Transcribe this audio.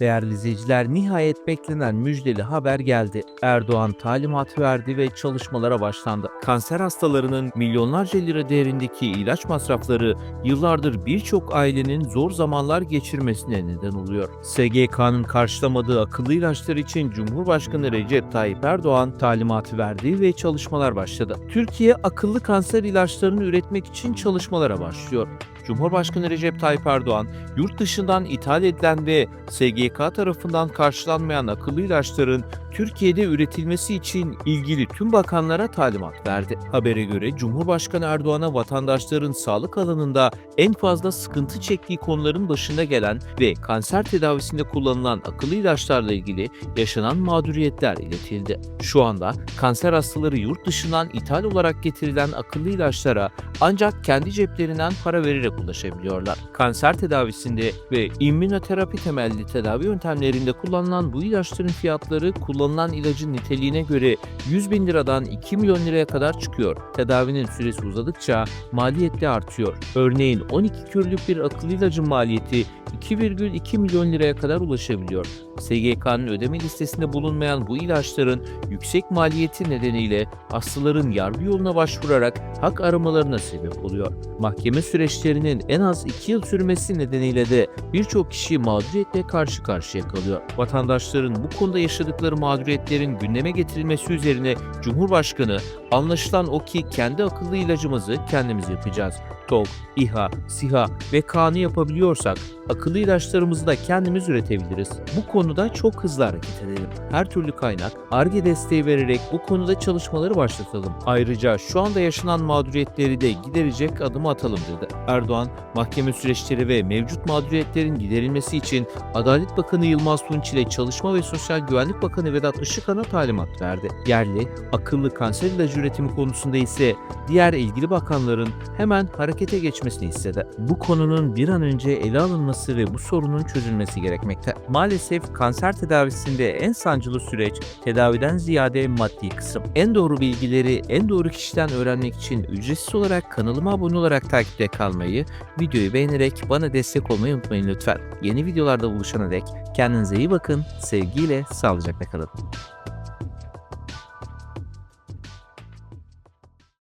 Değerli izleyiciler nihayet beklenen müjdeli haber geldi. Erdoğan talimat verdi ve çalışmalara başlandı. Kanser hastalarının milyonlarca lira değerindeki ilaç masrafları yıllardır birçok ailenin zor zamanlar geçirmesine neden oluyor. SGK'nın karşılamadığı akıllı ilaçlar için Cumhurbaşkanı Recep Tayyip Erdoğan talimatı verdi ve çalışmalar başladı. Türkiye akıllı kanser ilaçlarını üretmek için çalışmalara başlıyor. Cumhurbaşkanı Recep Tayyip Erdoğan, yurt dışından ithal edilen ve SGK tarafından karşılanmayan akıllı ilaçların Türkiye'de üretilmesi için ilgili tüm bakanlara talimat verdi. Habere göre Cumhurbaşkanı Erdoğan'a vatandaşların sağlık alanında en fazla sıkıntı çektiği konuların başında gelen ve kanser tedavisinde kullanılan akıllı ilaçlarla ilgili yaşanan mağduriyetler iletildi. Şu anda kanser hastaları yurt dışından ithal olarak getirilen akıllı ilaçlara ancak kendi ceplerinden para vererek ulaşabiliyorlar. Kanser tedavisinde ve immünoterapi temelli tedavi yöntemlerinde kullanılan bu ilaçların fiyatları kullanılan ilacın niteliğine göre 100 bin liradan 2 milyon liraya kadar çıkıyor. Tedavinin süresi uzadıkça maliyet de artıyor. Örneğin 12 kürlük bir akıllı ilacın maliyeti 2,2 milyon liraya kadar ulaşabiliyor. SGK'nın ödeme listesinde bulunmayan bu ilaçların yüksek maliyeti nedeniyle hastaların yargı yoluna başvurarak hak aramalarına sebep oluyor. Mahkeme süreçlerinin en az 2 yıl sürmesi nedeniyle de birçok kişi mağduriyetle karşı karşıya kalıyor. Vatandaşların bu konuda yaşadıkları mağduriyetlerin gündeme getirilmesi üzerine Cumhurbaşkanı anlaşılan o ki kendi akıllı ilacımızı kendimiz yapacağız. TOG, İHA, SİHA ve K'nı yapabiliyorsak akıllı ilaçlarımızı da kendimiz üretebiliriz. Bu konuda çok hızlı hareket edelim. Her türlü kaynak, ARGE desteği vererek bu konuda çalışmaları başlatalım. Ayrıca şu anda yaşanan mağduriyetleri de giderecek adım atalım dedi. Erdoğan, mahkeme süreçleri ve mevcut mağduriyetlerin giderilmesi için Adalet Bakanı Yılmaz Tunç ile Çalışma ve Sosyal Güvenlik Bakanı Vedat Işıkhan'a talimat verdi. Yerli, akıllı kanser ilacı üretimi konusunda ise diğer ilgili bakanların hemen harekete geçmesini istedi. Bu konunun bir an önce ele ve bu sorunun çözülmesi gerekmekte. Maalesef kanser tedavisinde en sancılı süreç tedaviden ziyade maddi kısım. En doğru bilgileri en doğru kişiden öğrenmek için ücretsiz olarak kanalıma abone olarak takipte kalmayı, videoyu beğenerek bana destek olmayı unutmayın lütfen. Yeni videolarda buluşana dek kendinize iyi bakın, sevgiyle, sağlıcakla kalın.